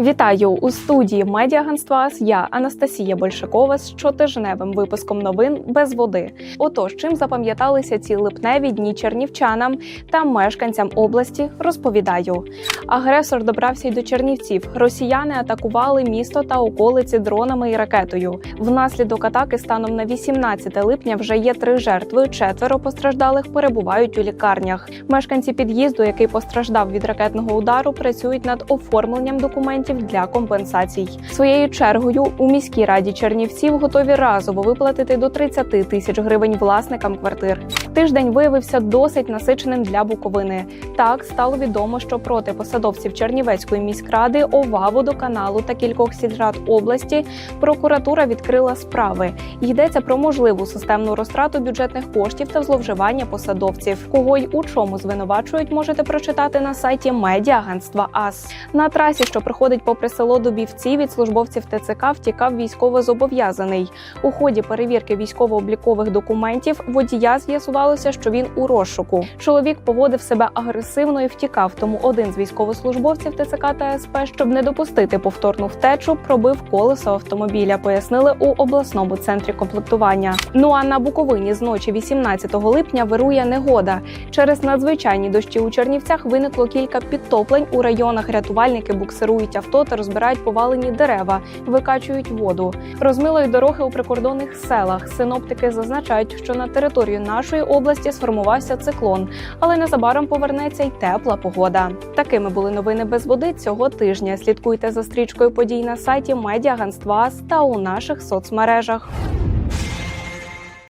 Вітаю у студії медіагентства АС я Анастасія Большакова з щотижневим випуском новин без води. Отож, чим запам'яталися ці липневі дні чернівчанам та мешканцям області, розповідаю. Агресор добрався й до Чернівців. Росіяни атакували місто та околиці дронами і ракетою. Внаслідок атаки станом на 18 липня вже є три жертви. Четверо постраждалих перебувають у лікарнях. Мешканці під'їзду, який постраждав від ракетного удару, працюють над оформленням документів для компенсацій. Своєю чергою у міській раді Чернівців готові разово виплатити до 30 тисяч гривень власникам квартир. Тиждень виявився досить насиченим для Буковини. Так стало відомо, що проти посадовців Чернівецької міськради, ОВА, водоканалу та кількох сільрад області прокуратура відкрила справи. Йдеться про можливу системну розтрату бюджетних коштів та зловживання посадовців. Кого й у чому звинувачують, можете прочитати на сайті медіагентства АС. На трасі, що проходить попри село Дубівці, від службовців ТЦК втікав військовозобов'язаний. У ході перевірки військово-облікових документів водія з'ясувалося, що він у розшуку. Чоловік поводив себе агресивно і втікав. Тому один з військовослужбовців ТЦК та СП, щоб не допустити повторну втечу, пробив колесо автомобіля. Пояснили у обласному центрі комплектування. Ну а на Буковині з ночі 18 липня вирує негода. Через надзвичайні дощі у Чернівцях виникло кілька підтоплень у районах. Рятувальники буксирують авто та розбирають повалені дерева, викачують воду. Розмило й дороги у прикордонних селах. Синоптики зазначають, що на територію нашої області сформувався циклон, але незабаром повернеться й тепла погода. Такими були новини без води цього тижня. Слідкуйте за стрічкою подій на сайті медіаганства та у наших соцмережах.